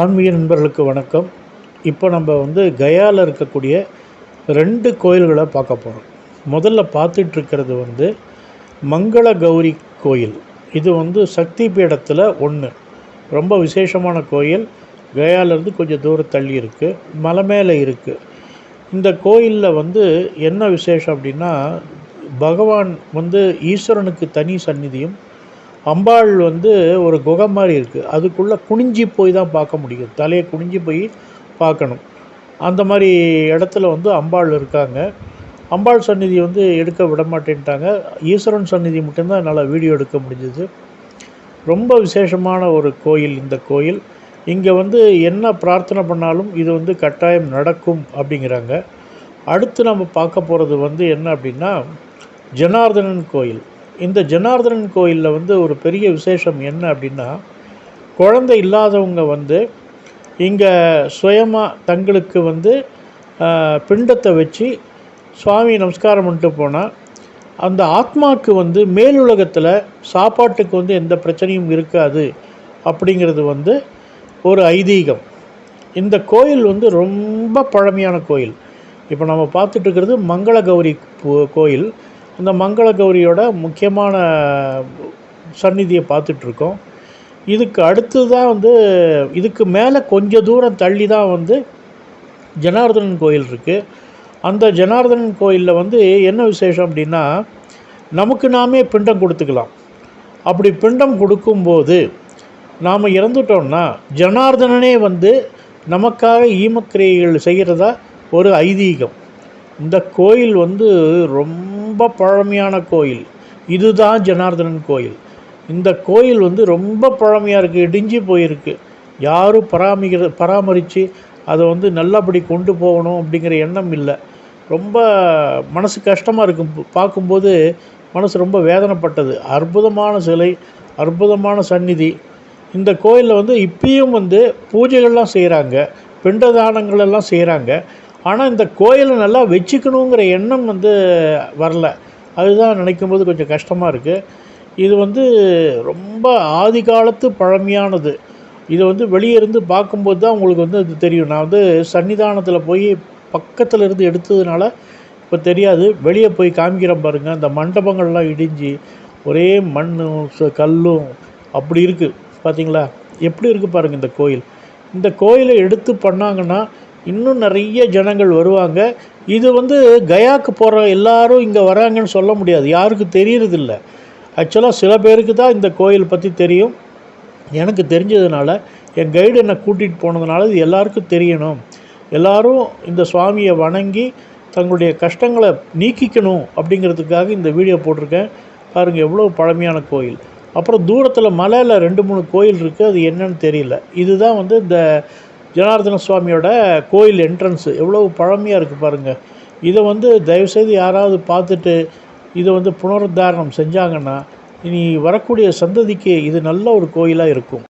ஆன்மீக நண்பர்களுக்கு வணக்கம். இப்போ நம்ம வந்து கயாவில் இருக்கக்கூடிய ரெண்டு கோயில்களை பார்க்க போகிறோம் முதல்ல பார்த்துட்ருக்கிறது வந்து மங்கள கௌரி கோயில். இது வந்து சக்தி பீடத்தில் ஒன்று ரொம்ப விசேஷமான கோயில். கயாலேருந்து கொஞ்சம் தூரம் தள்ளி இருக்குது மலை மேலே இருக்குது இந்த கோயிலில் வந்து என்ன விசேஷம் அப்படின்னா பகவான் வந்து ஈஸ்வரனுக்கு தனி சந்நிதியும் அம்பாள் வந்து ஒரு குகை மாதிரி இருக்குது அதுக்குள்ளே குனிஞ்சி போய் தான் பார்க்க முடியும். தலையை குனிஞ்சி போய் பார்க்கணும். அந்த மாதிரி இடத்துல வந்து அம்பாள் இருக்காங்க. அம்பாள் சந்நிதி வந்து எடுக்க விட மாட்டேன்ட்டாங்க ஈஸ்வரன் சந்நிதி மட்டும்தான் என்னால் வீடியோ எடுக்க முடிஞ்சது. ரொம்ப விசேஷமான ஒரு கோயில் இந்த கோயில். இங்கே வந்து என்ன பிரார்த்தனை பண்ணாலும் இது வந்து கட்டாயம் நடக்கும் அப்படிங்கிறாங்க. அடுத்து நம்ம பார்க்க போகிறது வந்து என்ன அப்படின்னா ஜனார்தனன் கோயில். இந்த ஜனார்தனன் கோயிலில் வந்து ஒரு பெரிய விசேஷம் என்ன அப்படின்னா குழந்தை இல்லாதவங்க வந்து இங்கே சுயமாக தங்களுக்கு வந்து பிண்டத்தை வச்சு சுவாமி நமஸ்காரம் பண்ணிட்டு போனால் அந்த ஆத்மாவுக்கு வந்து மேலுலகத்தில் சாப்பாட்டுக்கு வந்து எந்த பிரச்சனையும் இருக்காது அப்படிங்கிறது வந்து ஒரு ஐதீகம். இந்த கோயில் வந்து ரொம்ப பழமையான கோயில். இப்போ நம்ம பார்த்துட்டு இருக்கிறது மங்கள கௌரி கோயில். இந்த மங்கள கௌரியோட முக்கியமான சந்நிதியை பார்த்துட்ருக்கோம். இதுக்கு அடுத்து தான் வந்து இதுக்கு மேலே கொஞ்சம் தூரம் தள்ளி தான் வந்து ஜனார்தனன் கோயில் இருக்குது அந்த ஜனார்தனன் கோயிலில் வந்து என்ன விசேஷம் அப்படின்னா நமக்கு நாமே பிண்டம் கொடுத்துக்கலாம். அப்படி பிண்டம் கொடுக்கும்போது நாம் இறந்துட்டோம்னா ஜனார்தனனே வந்து நமக்காக ஈமக்கிரியைகள் செய்கிறதா ஒரு ஐதீகம். இந்த கோயில் வந்து ரொம்ப பழமையான கோயில். இதுதான் ஜனார்தனன் கோயில். இந்த கோயில் வந்து ரொம்ப பழமையாக இருக்குது இடிஞ்சு போயிருக்கு. யாரும் பராமரிக்கிற பராமரித்து அதை வந்து நல்லபடி கொண்டு போகணும் அப்படிங்கிற எண்ணம் இல்லை. ரொம்ப மனசு கஷ்டமாக இருக்கும். பார்க்கும்போது மனசு ரொம்ப வேதனைப்பட்டது. அற்புதமான சிலை அற்புதமான சந்நிதி. இந்த கோயிலில் வந்து இப்பயும் வந்து பூஜைகள்லாம் செய்கிறாங்க பிண்ட எல்லாம் செய்கிறாங்க ஆனால் இந்த கோயிலை நல்லா வச்சுக்கணுங்கிற எண்ணம் வந்து வரல. அதுதான் நினைக்கும் போது கொஞ்சம் கஷ்டமாக இருக்குது இது வந்து ரொம்ப ஆதி காலத்து பழமையானது. இதை வந்து வெளியே இருந்து பார்க்கும்போது தான் உங்களுக்கு வந்து அது தெரியும். நான் வந்து சன்னிதானத்தில் போய் பக்கத்தில் இருந்து எடுத்ததுனால இப்போ தெரியாது. வெளியே போய் காமிக்கிறேன் பாருங்கள் அந்த மண்டபங்கள்லாம் இடிஞ்சு ஒரே மண்ணும் ச- கல்லும் அப்படி இருக்குது பார்த்தீங்களா எப்படி இருக்குது பாருங்கள் இந்த கோயில். இந்த கோயிலை எடுத்து பண்ணாங்கன்னா இன்னும் நிறைய ஜனங்கள் வருவாங்க. இது வந்து கயாக்கு போகிற எல்லாரும் இங்கே வராங்கன்னு சொல்ல முடியாது. யாருக்கும் தெரியறதில்ல. ஆக்சுவலாக சில பேருக்கு தான் இந்த கோயில் பற்றி தெரியும். எனக்கு தெரிஞ்சதுனால என் கைடு என்னை கூட்டிகிட்டு போனதுனால இது எல்லாருக்கும் தெரியணும். எல்லாரும் இந்த சுவாமியை வணங்கி தங்களுடைய கஷ்டங்களை நீக்கிக்கணும் அப்படிங்கிறதுக்காக இந்த வீடியோ போட்டிருக்கேன். பாருங்கள் எவ்வளோ பழமையான கோயில். அப்புறம் தூரத்தில் மலையில் ரெண்டு மூணு கோயில் இருக்குது அது என்னன்னு தெரியல. இதுதான் வந்து இந்த ஜனார்தன சுவாமியோட கோயில் என்ட்ரன்ஸு எவ்வளோ பழமையாக இருக்குது பாருங்கள் இதை வந்து தயவுசெய்து யாராவது பார்த்துட்டு இதை வந்து புனருத்தாரணம் செஞ்சாங்கன்னா இனி வரக்கூடிய சந்ததிக்கு இது நல்ல ஒரு கோயிலாக இருக்கும்.